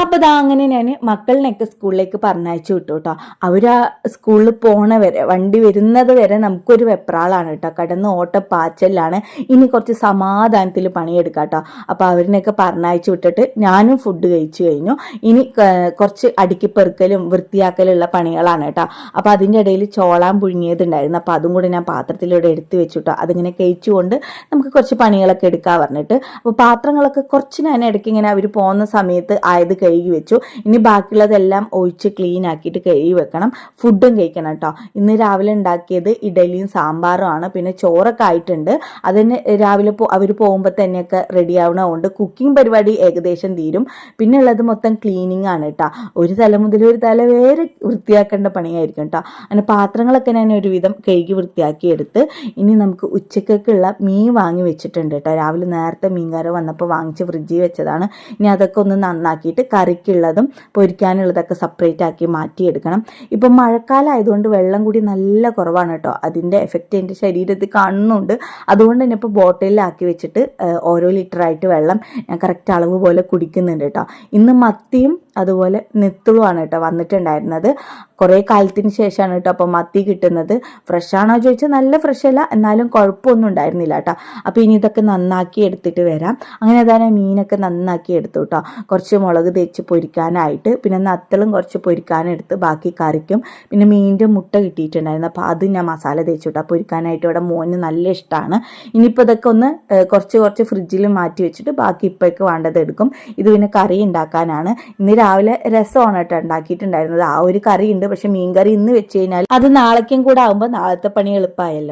അപ്പോൾ അതാ അങ്ങനെ ഞാൻ മക്കളിനെയൊക്കെ സ്കൂളിലേക്ക് പറഞ്ഞയച്ചു വിട്ടു കേട്ടോ. അവർ ആ സ്കൂളിൽ പോണ വരെ വണ്ടി വരുന്നത് വരെ നമുക്കൊരു വെപ്രാളാണ് കേട്ടോ. കടന്ന് ഓട്ട പാച്ചലാണ് ഇനി കുറച്ച് സമാധാനത്തിൽ പണിയെടുക്കാം കേട്ടോ. അപ്പോൾ അവരിനെയൊക്കെ പറഞ്ഞയച്ചു വിട്ടിട്ട് ഞാനും ഫുഡ് കഴിച്ചു കഴിഞ്ഞു. ഇനി കുറച്ച് അടുക്കിപ്പെറുക്കലും വൃത്തിയാക്കലുള്ള പണികളാണ് കേട്ടോ. അപ്പോൾ അതിന്റെ ഇടയിൽ ചോളാൻ പുഴുങ്ങിയതുണ്ടായിരുന്നു. അപ്പോൾ അതും കൂടി ഞാൻ പാത്രത്തിലൂടെ എടുത്ത് വെച്ചു കേട്ടോ. അതിങ്ങനെ കഴിച്ചുകൊണ്ട് നമുക്ക് കുറച്ച് പണികളൊക്കെ എടുക്കാൻ പറഞ്ഞിട്ട്. അപ്പോൾ പാത്രങ്ങളൊക്കെ കുറച്ച് ഞാൻ ഇടയ്ക്ക് ഇങ്ങനെ അവർ പോകുന്ന സമയത്ത് ആയത് കഴുകി വെച്ചു. ഇനി ബാക്കിയുള്ളതെല്ലാം ഒഴിച്ച് ക്ലീൻ ആക്കിയിട്ട് കഴുകി വെക്കണം. ഫുഡും കഴിക്കണം കേട്ടോ ഇന്ന് രാവിലെ ഉണ്ടാക്കിയത് ഇഡലിയും സാമ്പാറും ആണ്. പിന്നെ ചോറൊക്കെ ആയിട്ടുണ്ട്. അതിന് രാവിലെ അവർ പോകുമ്പോൾ തന്നെയൊക്കെ റെഡി ആവണതുകൊണ്ട് കുക്കിംഗ് പരിപാടി ഏകദേശം തീരും. പിന്നെ ഉള്ളത് മൊത്തം ക്ലീനിങ് ആണ് കേട്ടോ ഒരു തല മുതൽ ഒരു തല വേറെ വൃത്തിയാക്കേണ്ട പണിയായിരിക്കും കേട്ടോ അങ്ങനെ പാത്രങ്ങളൊക്കെ ഞാൻ ഒരുവിധം കഴുകി വൃത്തിയാക്കി എടുത്ത് ഇനി നമുക്ക് ഉച്ചക്കൊക്കെയുള്ള മീൻ വാങ്ങി വെച്ചിട്ടുണ്ട് കേട്ടോ രാവിലെ നേരത്തെ മീൻകാരൻ വന്നപ്പോൾ വാങ്ങിച്ച് ഫ്രിഡ്ജിൽ വെച്ചതാണ്. ഇനി അതൊക്കെ ഒന്ന് നന്നാക്കിയിട്ട് കറിക്കുള്ളതും പൊരിക്കാനുള്ളതൊക്കെ സെപ്പറേറ്റ് ആക്കി മാറ്റിയെടുക്കണം. ഇപ്പം മഴക്കാലം ആയതുകൊണ്ട് വെള്ളം കൂടി നല്ല കുറവാണ് കേട്ടോ. അതിന്റെ എഫക്റ്റ് എന്റെ ശരീരത്തിൽ കാണുന്നുണ്ട്. അതുകൊണ്ട് തന്നെ ഇപ്പോൾ ബോട്ടിലാക്കി വെച്ചിട്ട് ഓരോ ലിറ്ററായിട്ട് വെള്ളം ഞാൻ കറക്റ്റ് അളവ് പോലെ കുടിക്കുന്നുണ്ട് കേട്ടോ. ഇന്ന് മത്തിയും അതുപോലെ നെത്തുളുമാണ് കേട്ടോ വന്നിട്ടുണ്ടായിരുന്നത്. കുറേ കാലത്തിന് ശേഷമാണ് കേട്ടോ അപ്പോൾ മത്തി കിട്ടുന്നത്. ഫ്രഷ് ആണോ ചോദിച്ചാൽ നല്ല ഫ്രഷ് അല്ല എന്നാലും കുഴപ്പമൊന്നും ഉണ്ടായിരുന്നില്ല കേട്ടോ. അപ്പോൾ ഇനി ഇതൊക്കെ നന്നാക്കി എടുത്തിട്ട് വരാം. അങ്ങനെ തന്നെ മീനൊക്കെ നന്നാക്കി എടുത്തു കേട്ടോ. കുറച്ച് മുളക് തേച്ച് പൊരിക്കാനായിട്ട് പിന്നെ നത്തളും കുറച്ച് പൊരിക്കാനെടുത്ത് ബാക്കി കറിക്കും. പിന്നെ മീനിന്റെ മുട്ട കിട്ടിയിട്ടുണ്ടായിരുന്നു. അപ്പോൾ അത് ഞാൻ മസാല തേച്ചു കേട്ടോ. പൊരിക്കാനായിട്ട് ഇവിടെ മോന് നല്ല ഇഷ്ടമാണ് ഇനിയിപ്പോൾ ഇതൊക്കെ ഒന്ന് കുറച്ച് കുറച്ച് ഫ്രിഡ്ജിൽ മാറ്റി വെച്ചിട്ട് ബാക്കി ഇപ്പോഴേക്ക് വേണ്ടത് എടുക്കും. ഇത് പിന്നെ കറി ഉണ്ടാക്കാനാണ്. ഇന്ന് രാവിലെ രസമാണ് കേട്ടോ ഉണ്ടാക്കിയിട്ടുണ്ടായിരുന്നത്. ആ ഒരു കറി ഉണ്ട് പക്ഷെ മീൻ കറി ഇന്ന് വെച്ച് കഴിഞ്ഞാൽ അത് നാളേക്കും കൂടെ ആകുമ്പോൾ നാളത്തെ പണി എളുപ്പമായല്ലോ